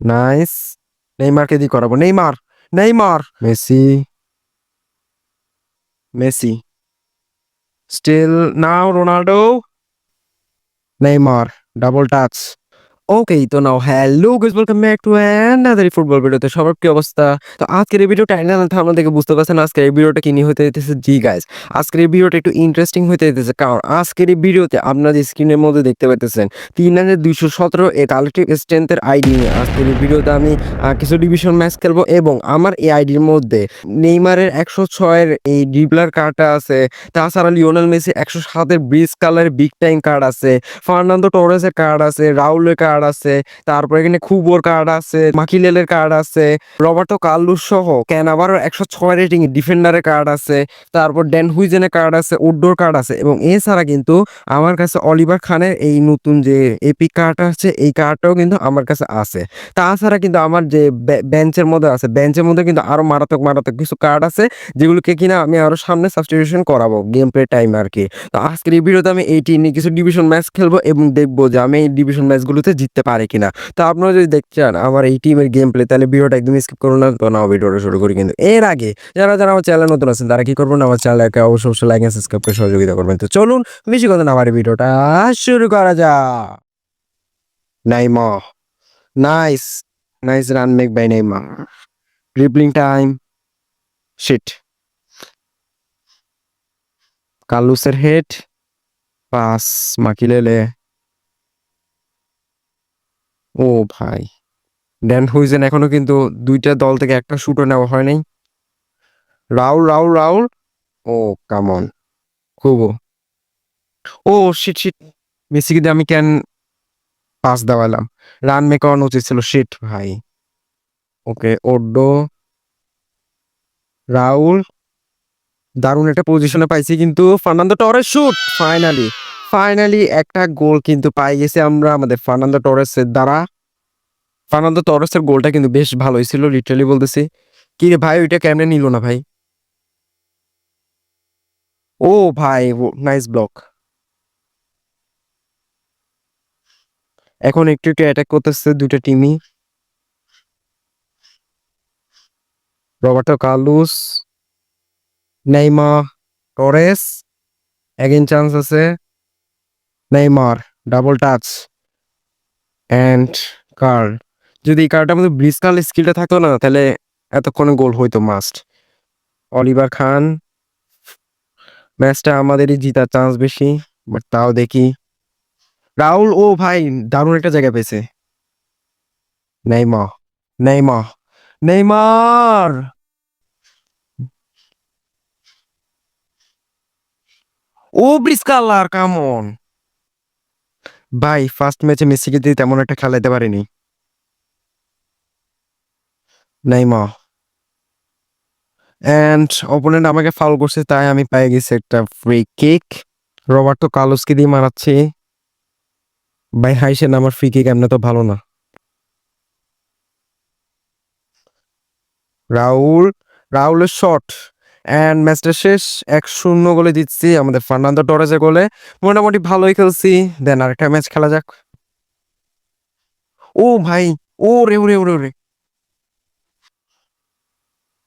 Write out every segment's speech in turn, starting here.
Nice নেইমারকে দিয়ে করাবো। Neymar Neymar Messi Messi steal now Ronaldo Neymar double touch okay তো now hello guys welcome back to another football ভিডিওতে সবার কি অবস্থা? তো আজকের এই ভিডিওটা এন্ড থামনা বুঝতে পারছেন আজকের এই ভিডিওটা কি নিয়ে হতে যেতেছে জি গাইস আজকের এই ভিডিওটা একটু ইন্টারেস্টিং হতে যেতেছে কারণ আজকের এই ভিডিওতে আপনাদের স্ক্রিনের মধ্যে দেখতে পাইতেছেন, তিন হাজার দুইশো সতেরো এ কালেক্টিভ স্ট্রেংথের আইডি নিয়ে আজকের এই ভিডিওতে আমি কিছু ডিভিশন ম্যাচ খেলব এবং আমার এই আইডির মধ্যে নেইমারের একশো ছয়ের এই ডিবলার কার্ডটা আছে, তাছাড়া লিওনেল মেসি একশো সাতের ব্রিজ কালারের বিগ টাইম কার্ড আছে, ফার্নান্দো টোরেসের কার্ড আছে, রাউলের কার্ড আছে, তারপর এখানে খুবোর কার্ড আছে মাকিলেলের কার্ড আছে রবার্টো কার্লুস সহ ক্যানাভারও একশো ছয় রেটিং ডিফেন্ডারের কার্ড আছে, তারপর ড্যান হুইজেনের কার্ড আছে উড্ডোর কার্ড আছে এবং এছাড়া কিন্তু আমার কাছে অলিভার খানের এই নতুন যে এপিক কার্ডটা আছে, এই কার্ডটাও কিন্তু আমার কাছে আছে। তাছাড়া কিন্তু আমার যে বেঞ্চের মধ্যে আছে বেঞ্চের মধ্যে কিন্তু আরও মারাত্মক মারাত্মক কিছু কার্ড আছে, যেগুলোকে কিনা আমি আরও সামনে সাবস্টিটিউশন করাবো গেম প্লে টাইম আর কি। তো আজকের এই ভিডিওতে আমি এইটি নিয়ে কিছু ডিভিশন ম্যাচ খেলব এবং দেখব যে আমি এই ডিভিশন ম্যাচগুলোতে জিততে পারে কিনা। তো আপনারা যদি দেখতে চান আমার এই টিমের গেম প্লে তাহলে ভিডিওটা একদম স্কিপ করুন না। তো নাও ভিডিওটা শুরু করি কিন্তু এর আগে যারা যারা আমার চ্যানেল নতুন আছেন, তারা কি করবেন? আমার চ্যানেলকে অবশ্যই অবশ্যই লাইক সাবস্ক্রাইব করে সহযোগিতা করবেন। তো চলুন, বেশি কথা না আমার ভিডিওটা শুরু করা যাক। Neymar nice. Nice run make by Neymar dribbling time shit কালুসের head pass Makelele. ও ভাই। ড্যান হুইজেন এখনও কিন্তু দুইটা দল থেকে একটা শুটও নেওয়া হয় নাই। রাউল রাউল রাউল ও কামন খুব ও। শিট শিট মেসি কিন্তু আমি কেন পাস দেওয়ালাম? রান মেক করানো উচিত ছিল। শিট ভাই। ওকে ওডো রাউল দারুণ একটা পজিশনে পাইছি কিন্তু Fernando Torres shoot finally finally একটা গোল কিন্তু পাই গেছি আমরা আমাদের ফার্নান্দো টরেসের দ্বারা। ফার্নান্দো টরেসের গোলটা কিন্তু বেশ ভালোই ছিল লিটারালি বলতেছি। কি রে ভাই, ওইটা কেমনে নিল না ভাই? ও ভাই নাইস ব্লক এখন একটু একটু অ্যাটাক করতেছে দুটো টিমই Roberto Carlos Neymar Torres again chance আছে। Neymar double touch and curl যদি এই কার্ডটার মধ্যে ব্রিজ কার্ল স্কিলটা থাকতো না, তাহলে এতক্ষণে গোল হইতো মাস্ট অলিভার খান ম্যাচটা আমাদেরই জিতার চান্স বেশি বাট তাও দেখি। রাহুল ও ভাই, দারুণ একটা জায়গা পেয়েছে। নেইমা নেইমা নেইমার ও ব্রিজ কালার কামন ভাই ফার্স্ট ম্যাচে মেসিকে দিয়ে তেমন একটা খেলাইতে পারিনি। অ্যান্ড অপোনেন্ট আমাকে ফাউল করছে, তাই আমি পেয়ে গেছি একটা ফ্রি কিক রবার্টো কার্লোসকে দিয়ে মারাচ্ছি। ভাই, হাইসেন, আমার ফ্রি কিক এমনি তো ভালো না। রাউল রাউলের শট অ্যান্ড ম্যাচটা শেষ, এক শূন্য গোলে জিতছি আমাদের ফার্নান্দো টরেজে গোলে। মোটামুটি ভালোই খেলছি। দেন আরেকটা ম্যাচ খেলা যাক। ও ভাই, ও রে ওরে ওরে ওরে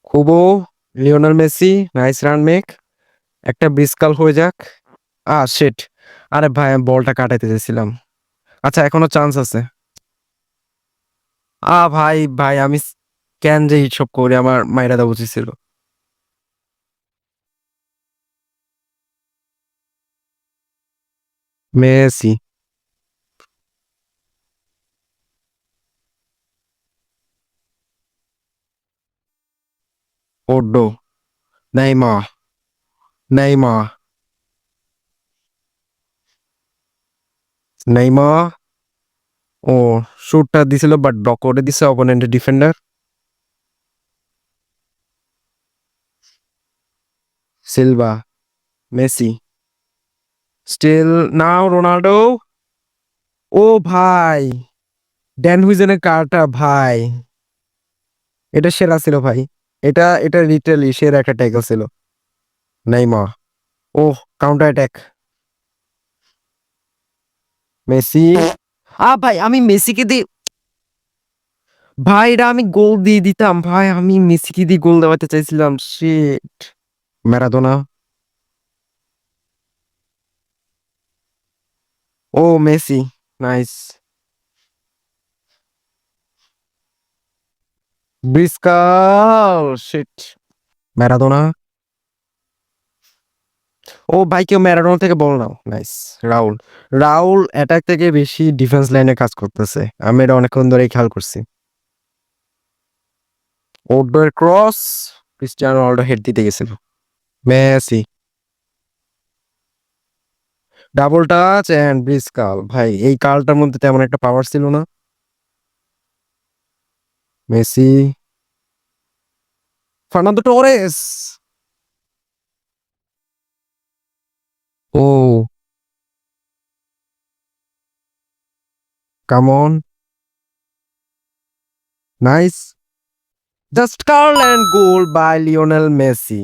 খুবও Lionel Messi nice run make একটা বিসকাল হয়ে যাক। আ শিট আরে ভাই, আমি বলটা কাটাইতে চাইছিলাম। আচ্ছা এখনও চান্স আছে। আ, ভাই ভাই, আমি কেন যে হিসব করে, আমার মাইরা দেওয়া উচিত ছিল। মেসি ওডো নেইমা নেইমা নেইমা ও শুটটা দিছিল বাট ব্লক করে দিছে অপোনেন্টের defender Silva Messi steal now Ronaldo ও ভাই ড্যান হুইজেনের কারটা ভাই। এটা সেরা ছিল ভাই। এটা এটা লিটারালি সেরা একটা ট্যাকল ছিল। নেইমা ও কাউন্টার অ্যাটাক মেসি আ ভাই আমি মেসিকে দিয়ে ভাই এটা আমি গোল দিয়ে দিতাম। ভাই আমি মেসিকে দিয়ে গোল দেওয়াতে চাইছিলাম। শিট ম্যারাডোনা ও মেসি নাইস ব্রিস্কাল শিট ম্যারাডোনা ও ভাই, কেউ ম্যারাডোনা থেকে বল নাও। নাইস রাউল রাউল অ্যাটাক থেকে বেশি ডিফেন্স লাইনে কাজ করতেছে। আমি এটা অনেকক্ষণ ধরেই খেয়াল করছি। ওডোর ক্রস ক্রিস্টিয়ানো রোনাল্ডো হেড দিতে গেছিল। Messi double touch and bridge কাল ভাই, এই কালটার মধ্যে তেমন একটা পাওয়ার ছিল না। Messi. Fernando Torres. O. Come on nice just curl and goal by Lionel Messi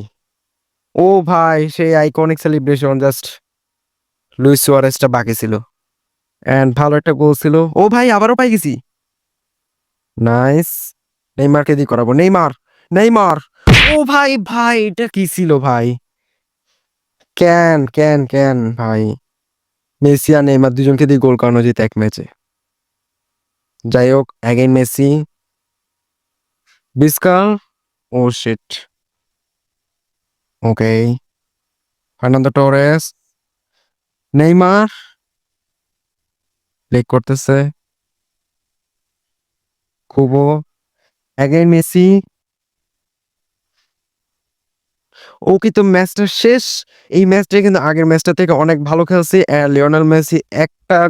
ও ভাই, সেই আইকনিক সেলিব্রেশন জাস্ট লুইস সুয়ারেসটা বাকি ছিল। এন্ড ভালো একটা গোল ছিল। ও ভাই, আবারও পাই গেছি। নাইস নেইমারকে দিয়ে করাবো। Neymar Neymar. ও ভাই ভাই, এটা কি ছিল ভাই? ক্যান ক্যান ক্যান ভাই। মেসি আর নেইমার দুজনকে দিয়ে গোল করানো যেত এক ম্যাচে যাই হোক অ্যাগেন মেসি। বিস্কাল। ও shit okay Fernando Torres Neymar play করতেছে কুবো অ্যাগেন মেসি ও কিন্তু ম্যাচটা শেষ। এই ম্যাচটা কিন্তু আগের ম্যাচটা থেকে অনেক ভালো খেলছে। লিওনাল মেসি মেসি একটা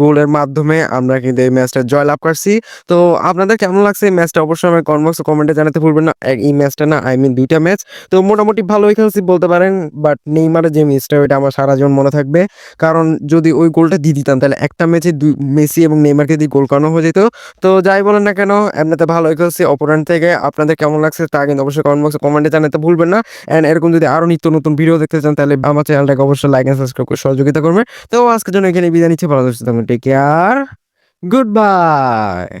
গোলের মাধ্যমে আমরা কিন্তু এই ম্যাচটা জয়লাভ করছি। তো আপনাদের কেমন লাগছে এই ম্যাচটা? অবশ্যই আমার কনবক্সে কমেন্টে জানাতে ভুলবেন না। এই ম্যাচটা না আই মিন দুইটা ম্যাচ। তো মোটামুটি ভালোই খেলছি বলতে পারেন বাট নেইমারের যে মিসটা ওইটা আমার সারা জীবন মনে থাকবে। কারণ যদি ওই গোলটা দিয়ে দিতাম, তাহলে একটা ম্যাচে দুই, মেসি এবং নেইমারকে দিয়ে গোল করানো হয়ে যেত। তো যাই বলেন না কেন, এমনিতে ভালোই খেলছি অপরান থেকে। আপনাদের কেমন লাগছে তা কিন্তু অবশ্যই কমেন্ট বক্সে কমেন্টে জানাতে ভুলবেন না। অ্যান্ড এরকম যদি আরও নিত্য নতুন ভিডিও দেখতে চান, তাহলে আমার চ্যানেলটাকে অবশ্যই লাইক এন্ড সাবস্ক্রাইব করে সহযোগিতা করবে তো আজকের জন্য এখানে বিদায় नीचे फॉलो दोस्तों टेक केयर गुड बाय